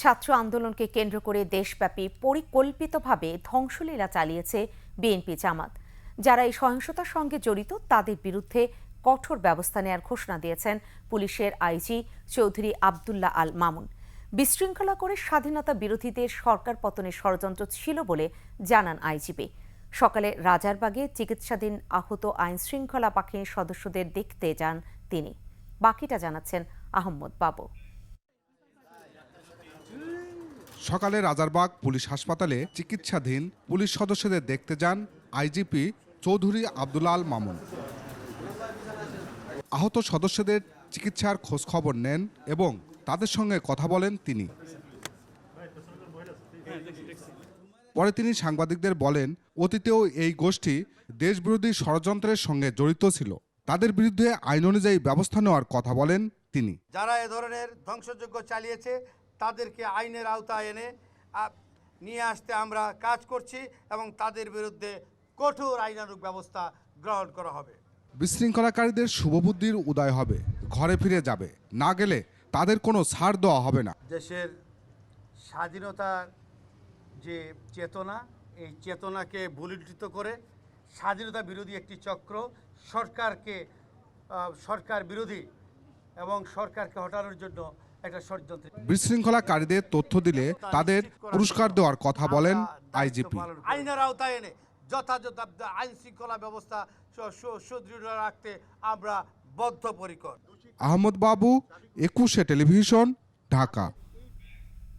ছাত্র আন্দোলনকে কেন্দ্র করে দেশব্যাপী পরিকল্পিতভাবে ধ্বংসলীলা চালিয়েছে বিএনপি জামাত। যারা এই সহিংসতার সঙ্গে জড়িত, তাদের বিরুদ্ধে কঠোর ব্যবস্থা নেয়ার ঘোষণা দিয়েছেন পুলিশের আইজি চৌধুরী আবদুল্লাহ আল মামুন। বিশৃঙ্খলা করে স্বাধীনতা বিরোধীদের সরকার পতনের ষড়যন্ত্র ছিল বলে জানান আইজিপি। সকালে রাজারবাগে চিকিৎসাধীন আহত আইন শৃঙ্খলা বাহিনীর সদস্যদের দেখতে যান তিনি। বাকিটা জানাচ্ছেন আহম্মদ বাবু। সকালে রাজারবাগ পুলিশ হাসপাতালে চিকিৎসাধীন পুলিশ সদস্যদের দেখতে যান আইজিপি চৌধুরী আল মামুন। আহত সদস্যদের চিকিৎসার খোঁজ খবর নেন এবং তাদের সঙ্গে কথা বলেন তিনি। পরে তিনি সাংবাদিকদের বলেন, অতীতেও এই গোষ্ঠী দেশবিরোধী ষড়যন্ত্রের সঙ্গে জড়িত ছিল। তাদের বিরুদ্ধে আইন অনুযায়ী ব্যবস্থা নেওয়ার কথা বলেন তিনি। যারা এ ধরনের ধ্বংসযজ্ঞ চালিয়েছে তাদেরকে আইনের আওতায় এনে নিয়ে আসতে আমরা কাজ করছি এবং তাদের বিরুদ্ধে কঠোর আইনানুগ ব্যবস্থা গ্রহণ করা হবে। বিশৃঙ্খলাকারীদের শুভবুদ্ধির উদয় হবে ঘরে ফিরে যাবে না গেলে তাদের কোনো ছাড় দেওয়া হবে না। দেশের স্বাধীনতার যে চেতনা এই চেতনাকে ভুলুণ্ঠিত করে স্বাধীনতা বিরোধী একটি চক্র সরকারকে সরকার বিরোধী এবং সরকারকে হটানোর জন্য একটা ষড়যন্ত্র বিশৃঙ্খলাকারীদের তথ্য দিলে তাদের পুরস্কার দেওয়ার কথা বলেন আইজিপি। আইনের আওতায় এনে যথাযথ আইন শৃঙ্খলা ব্যবস্থা সুদৃঢ় রাখতে আমরা বদ্ধপরিকর। আহমদ বাবু একুশে টেলিভিশন ঢাকা।